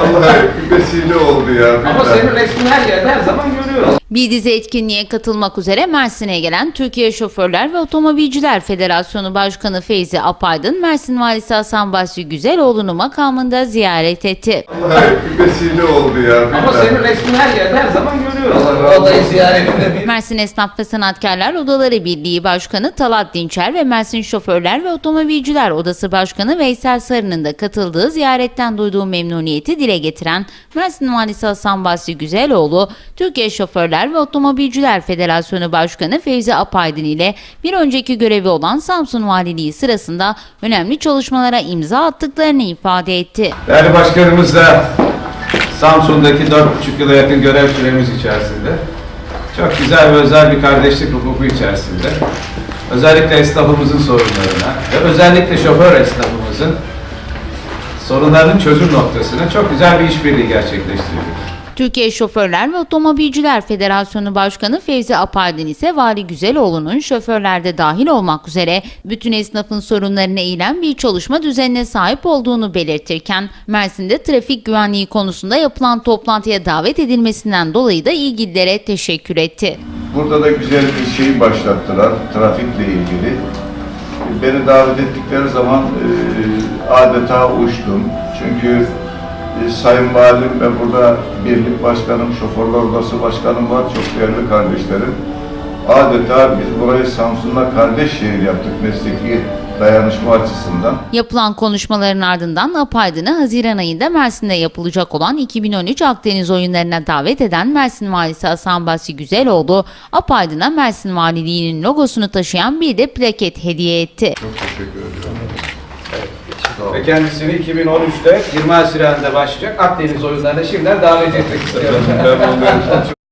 Vallahi bir vesile oldu ya. Ama senin resmini her yerde her zaman görüyoruz. Bir dizi etkinliğe katılmak üzere Mersin'e gelen Türkiye Şoförler ve Otomobilciler Federasyonu Başkanı Feyzi Apaydın, Mersin Valisi Hasan Basri Güzeloğlu'nu makamında ziyaret etti. Vallahi bir vesile oldu ya. Ama senin resmini her yerde her zaman görüyoruz. Allah razı olsun. Vallahi ziyaretinde bir Mersin Esnaf ve Sanatkarlar Odaları Birliği Başkanı Talat Dinçer ve Mersin Şoförler ve Otomobilciler Odası Başkanı Veysel Sarı'nın da katıldığı ziyaretten duyduğu memnuniyeti dile getiren Mersin Valisi Hasan Basri Güzeloğlu, Türkiye Şoförler ve Otomobilciler Federasyonu Başkanı Fevzi Apaydın ile bir önceki görevi olan Samsun Valiliği sırasında önemli çalışmalara imza attıklarını ifade etti. Değerli başkanımızla Samsun'daki 4,5 yıla yakın görev süremiz içerisinde çok güzel ve özel bir kardeşlik hukuku içerisinde özellikle esnafımızın sorunlarına ve özellikle şoför esnafımızın sorunlarının çözüm noktasına çok güzel bir işbirliği gerçekleştirdik. Türkiye Şoförler ve Otomobilciler Federasyonu Başkanı Fevzi Apaydın ise Vali Güzeloğlu'nun şoförlerde dahil olmak üzere bütün esnafın sorunlarına eğilen bir çalışma düzenine sahip olduğunu belirtirken Mersin'de trafik güvenliği konusunda yapılan toplantıya davet edilmesinden dolayı da ilgililere teşekkür etti. Burada da güzel bir şey başlattılar trafikle ilgili. Beni davet ettikleri zaman e, adeta uçtum. Çünkü e, Sayın Valim ve burada birlik başkanım, şoförler odası başkanım var, çok değerli kardeşlerim. Adeta biz burayı Samsun'la kardeş şehir yaptık mesleki dayanışma açısından. Yapılan konuşmaların ardından Apaydın'ı Haziran ayında Mersin'de yapılacak olan 2013 Akdeniz oyunlarına davet eden Mersin Valisi Hasan Basri Güzeloğlu, Apaydın'a Mersin Valiliği'nin logosunu taşıyan bir de plaket hediye etti. Çok teşekkür ederim. Ve kendisini 2013'te 20 Haziran'da başlayacak Akdeniz oyunlarına şimdiden davet etmek istiyorum.